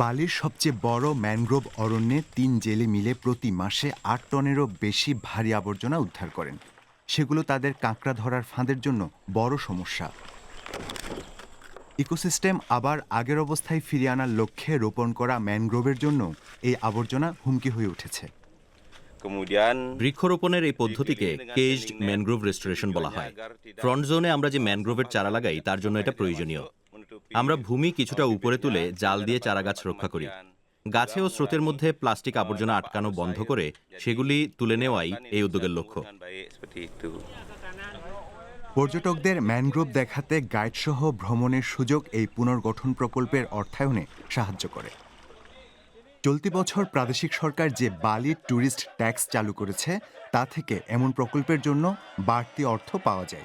বালির সবচেয়ে বড় ম্যানগ্রোভ অরণ্যে তিন জেলে মিলে প্রতি মাসে আট টনেরও বেশি ভারী আবর্জনা উদ্ধার করেন। সেগুলো তাদের কাঁকড়া ধরার ফাঁদের জন্য বড় সমস্যা। ইকোসিস্টেম আবার আগের অবস্থায় ফিরিয়ে আনার লক্ষ্যে রোপণ করা ম্যানগ্রোভের জন্য এই আবর্জনা হুমকি হয়ে উঠেছে। বৃক্ষরোপণের এই পদ্ধতিকে কেজড ম্যানগ্রোভ রেস্টোরেশন বলা হয়। ফ্রন্ট জোনে আমরা যে ম্যানগ্রোভের চারা লাগাই তার জন্য এটা প্রয়োজনীয়। আমরা ভূমি কিছুটা উপরে তুলে জাল দিয়ে চারা গাছ রক্ষা করি। গাছে ও স্রোতের মধ্যে প্লাস্টিক আবর্জনা আটকানো বন্ধ করে সেগুলি তুলে নেওয়াই এই উদ্যোগের লক্ষ্য. পর্যটকদের ম্যানগ্রোভ দেখাতে গাইডসহ ভ্রমণের সুযোগ এই পুনর্গঠন প্রকল্পের অর্থায়নে সাহায্য করে। চলতি বছর প্রাদেশিক সরকার যে বালি ট্যুরিস্ট ট্যাক্স চালু করেছে, তা থেকে এমন প্রকল্পের জন্য বাড়তি অর্থ পাওয়া যায়।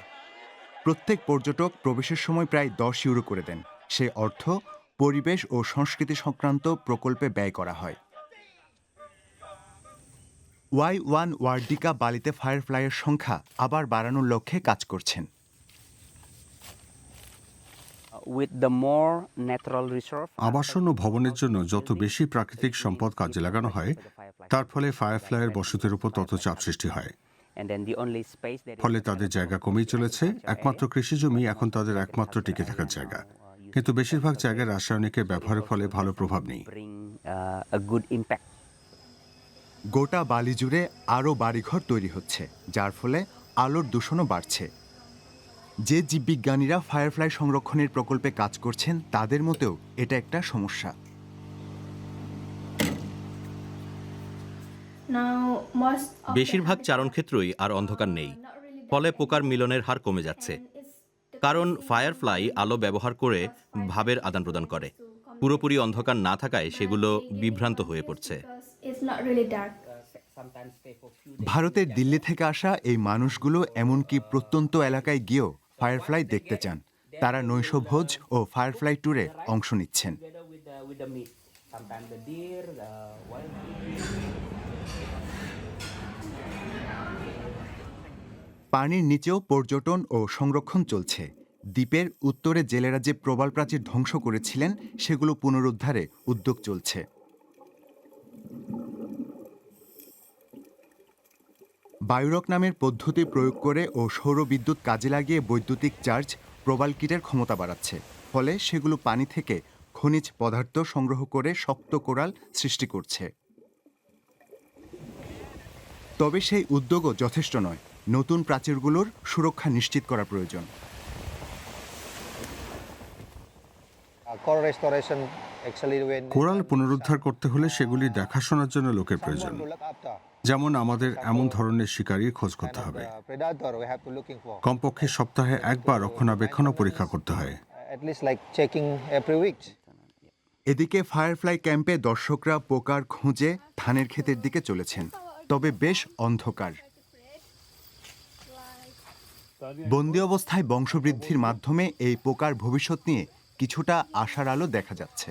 প্রত্যেক পর্যটক প্রবেশের সময় প্রায় দশ ইউরো করে দেন। সে অর্থ পরিবেশ ও সংস্কৃতি সংক্রান্ত প্রকল্পে ব্যয় করা হয়। ওয়াই ওয়ান ওয়ার্ডিকা বালিতে ফায়ারফ্লাইয়ের সংখ্যা আবার বাড়ানোর লক্ষ্যে কাজ করছেন। আবাসন ও ভবনের জন্য যত বেশি প্রাকৃতিক সম্পদ কাজে লাগানো হয় তার ফলে ফায়ারফ্লাইয়ের বসতির উপর তত চাপ সৃষ্টি হয়। ফলে তাদের জায়গা কমেই চলেছে একমাত্র কৃষি জমি এখন তাদের একমাত্র টিকে থাকার জায়গা। কিন্তু বেশিরভাগ জায়গায় রাসায়নিকের ব্যবহারের ফলে ভালো প্রভাব নেই। গোটা বালি জুড়ে আরও বাড়িঘর তৈরি হচ্ছে যার ফলে আলোর দূষণও বাড়ছে। যে জীববিজ্ঞানীরা ফায়ারফ্লাই সংরক্ষণের প্রকল্পে কাজ করছেন তাদের মতেও এটা একটা সমস্যা। বেশিরভাগ চারণক্ষেত্রই আর অন্ধকার নেই ফলে পোকার মিলনের হার কমে যাচ্ছে। কারণ ফায়ারফ্লাই আলো ব্যবহার করে ভাবের আদান প্রদান করে। পুরোপুরি অন্ধকার না থাকায় সেগুলো বিভ্রান্ত হয়ে পড়ছে। ভারতের দিল্লি থেকে আসা এই মানুষগুলো এমনকি প্রত্যন্ত এলাকায় গিয়েও ফায়ারফ্লাই দেখতে চান। তারা নৈশভোজ ও ফায়ারফ্লাই ট্যুরে অংশ নিচ্ছেন। পানির নিচেও পর্যটন ও সংরক্ষণ চলছে। দ্বীপের উত্তরে জেলেরা যে প্রবাল প্রাচীর ধ্বংস করেছিলেন, সেগুলো পুনরুদ্ধারে উদ্যোগ চলছে। বায়ুরক নামের পদ্ধতি প্রয়োগ করে ও সৌর বিদ্যুৎ কাজে লাগিয়ে বৈদ্যুতিক চার্জ প্রবাল কিটের ক্ষমতা বাড়াচ্ছে। ফলে সেগুলো পানি থেকে খনিজ পদার্থ সংগ্রহ করে শক্ত কোরাল সৃষ্টি করছে। তবে সেই উদ্যোগও যথেষ্ট নয়। নতুন প্রাচীরগুলোর সুরক্ষা নিশ্চিত করা প্রয়োজন। কোরাল পুনরুদ্ধার করতে হলে সেগুলি দেখাশোনার জন্য লোকের প্রয়োজন। যেমন আমাদের এমন ধরনের শিকারীর খোঁজ করতে হবে। Uh, কমপক্ষে সপ্তাহে একবার রক্ষণাবেক্ষণ পরীক্ষা করতে হয়। এদিকে ফায়ারফ্লাই ক্যাম্পে দর্শকরা পোকার খুঁজে ধানের ক্ষেতের দিকে চলেছেন। তবে বেশ অন্ধকার। বন্দি অবস্থায় বংশবৃদ্ধির মাধ্যমে এই পোকার ভবিষ্যৎ নিয়ে কিছুটা আশার আলো দেখা যাচ্ছে।